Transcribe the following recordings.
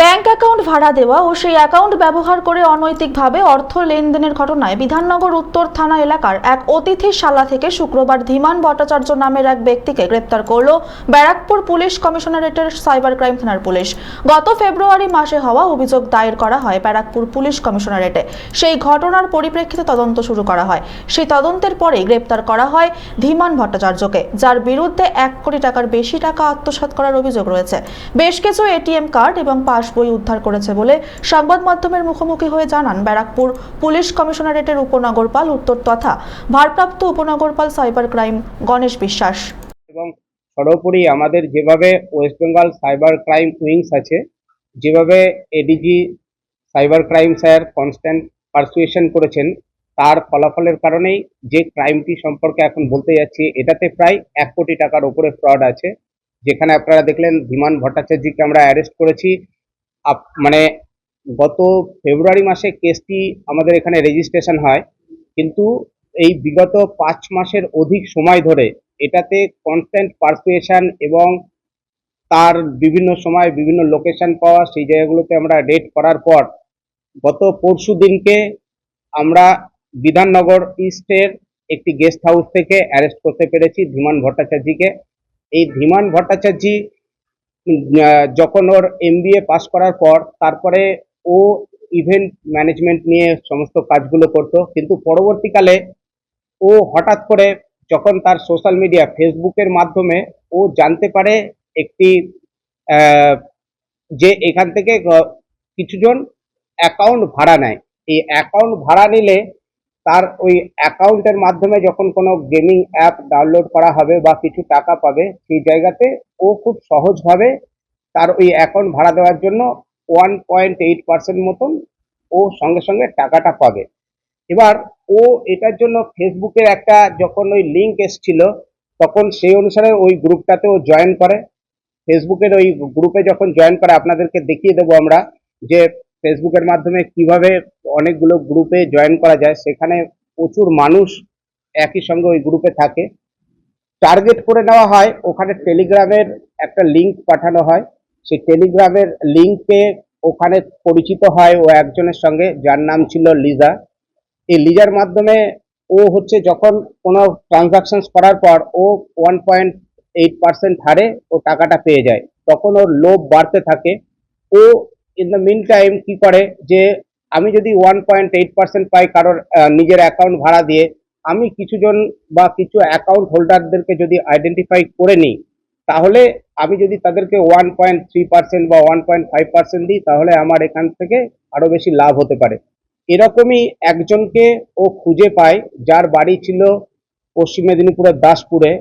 Bank account ভাড়া দেওয়া ও সেই অ্যাকাউন্ট ব্যবহার করে অনৈতিকভাবে অর্থ লেনদেনের ঘটনায় বিধাননগর উত্তর থানা এলাকার এক অতিথিশালা থেকে শুক্রবার ধীমান ভট্টাচার্য নামের এক ব্যক্তিকে গ্রেপ্তার করল ব্যারাকপুর পুলিশ কমিশনারেটের সাইবার ক্রাইম থানার পুলিশ। গত ফেব্রুয়ারি মাসে হওয়া অভিযোগ দায়ের করা হয় ব্যারাকপুর পুলিশ কমিশনারেটে। সেই ঘটনার পরিপ্রেক্ষিতে তদন্ত শুরু করা হয়। সেই তদন্তের পরে গ্রেপ্তার করা হয় ধীমান ভট্টাচার্যকে, যার বিরুদ্ধে এক কোটি টাকার বেশি টাকা আত্মসাৎ করার অভিযোগ রয়েছে। বেশ কিছু এটিএম কার্ড এবং পাসবই উদ্ধার করেছে বলে সংবাদ মাধ্যমের মুখোমুখি হয়ে জানান ব্যারাকপুর পুলিশ কমিশনারেটের উপনগরপাল উত্তর তথা ভারপ্রাপ্ত উপনগরপাল সাইবার ক্রাইম গণেশ বিশ্বাস। এবং সর্বোপরি আমাদের যেভাবে West Bengal cyber crime wings আছে, যেভাবে ADG cyber crime sir constant persuasion করেছেন, তার ফলাফলের কারণেই যে ক্রাইমটি সম্পর্কে এখন বলতে যাচ্ছি, এটাতে প্রায় এক কোটি টাকার উপরে ফ্রড আছে। যেখানে আপনারা দেখলেন, ধীমান ভট্টাচার্যকে আমরা অ্যারেস্ট করেছি মানে গত ফেব্রুয়ারি মাসে কেসটি আমাদের এখানে রেজিস্ট্রেশন হয়, কিন্তু এই বিগত পাঁচ মাসের অধিক সময় ধরে এটাতে কনস্ট্যান্ট পারসুয়েশন এবং তার বিভিন্ন সময় বিভিন্ন লোকেশন পাওয়া সেই জায়গাগুলোতে আমরা রেড করার পর গত পরশু দিনকে আমরা বিধাননগর ইস্টের একটি গেস্ট হাউস থেকে অ্যারেস্ট করতে পেরেছি ধীমান ভট্টাচার্যকে। এই ধীমান ভট্টাচার্য যখন ওর এমবিএ পাস করার পর তারপরে ও ইভেন্ট ম্যানেজমেন্ট নিয়ে সমস্ত কাজগুলো করতো। কিন্তু পরবর্তীকালে ও হঠাৎ করে যখন তার সোশ্যাল মিডিয়া ফেসবুকের মাধ্যমে ও জানতে পারে একটি যে এখান থেকে কিছুজন অ্যাকাউন্ট ভাড়া নেয়। এই অ্যাকাউন্ট ভাড়া নিলে তার ওই অ্যাকাউন্টের মাধ্যমে যখন কোনো গেমিং অ্যাপ ডাউনলোড করা হবে বা কিছু টাকা পাবে, সেই জায়গাতে ও খুব সহজভাবে তার ওই অ্যাকাউন্ট ভাড়া দেওয়ার জন্য ওয়ান পয়েন্ট এইট পার্সেন্ট মতন ও সঙ্গে সঙ্গে টাকাটা পাবে। এবার ও এটার জন্য ফেসবুকের একটা যখন ওই লিঙ্ক এসছিল, তখন সেই অনুসারে ওই গ্রুপটাতে ও জয়েন করে। ফেসবুকের ওই গ্রুপে যখন জয়েন করে, আপনাদেরকে দেখিয়ে দেবো আমরা যে ফেসবুকের মাধ্যমে কীভাবে অনেকগুলো গ্রুপে জয়েন করা যায়, সেখানে প্রচুর মানুষ একই সঙ্গে ওই গ্রুপে থাকে। টার্গেট করে নেওয়া হয়, ওখানে টেলিগ্রামের একটা লিংক পাঠানো হয়। সেই টেলিগ্রামের লিংকে ওখানে পরিচিত হয় ও একজনের সঙ্গে, যার নাম ছিল লিজা এই লিজার মাধ্যমে ও হচ্ছে যখন কোনো ট্রানজাকশনস করার পর ও ওয়ান পয়েন্ট এইট পার্সেন্ট হারে ও টাকাটা পেয়ে যায়। তখন ওর লোভ বাড়তে থাকে। ও ইন দ্য মিন টাইম কি করে? যে আমি যদি ওয়ান পয়েন্ট এইট পার্সেন্ট পাই কারোর নিজের অ্যাকাউন্ট ভাড়া দিয়ে, আমি কিছুজন বা কিছু অ্যাকাউন্ট হোল্ডারদেরকে যদি আইডেন্টিফাই করে নিই, তাহলে আমি যদি তাদেরকে ওয়ান পয়েন্ট থ্রি পার্সেন্ট বা ওয়ান পয়েন্ট ফাইভ পার্সেন্ট দিই, তাহলে আমার এখান থেকে আরও বেশি লাভ হতে পারে। এরকমই একজনকে ও খুঁজে পায়, যার বাড়ি ছিল পশ্চিম মেদিনীপুরের দাসপুরে,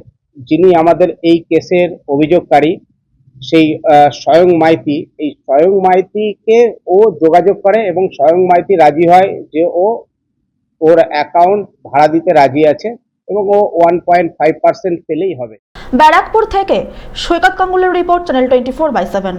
যিনি আমাদের এই কেসের অভিযোগকারী। সেই স্বয়ং মাইতি, এই স্বয়ং মাইতিকে ও যোগাযোগ করে এবং স্বয়ং মাইতি রাজি হয় যে ও ওর অ্যাকাউন্ট ভাড়া দিতে রাজি আছে এবং ও ওয়ান পয়েন্ট ফাইভ পার্সেন্ট পেলেই হবে। ব্যারাকপুর থেকে Saikat কাঙ্গুলের report channel twenty four by seven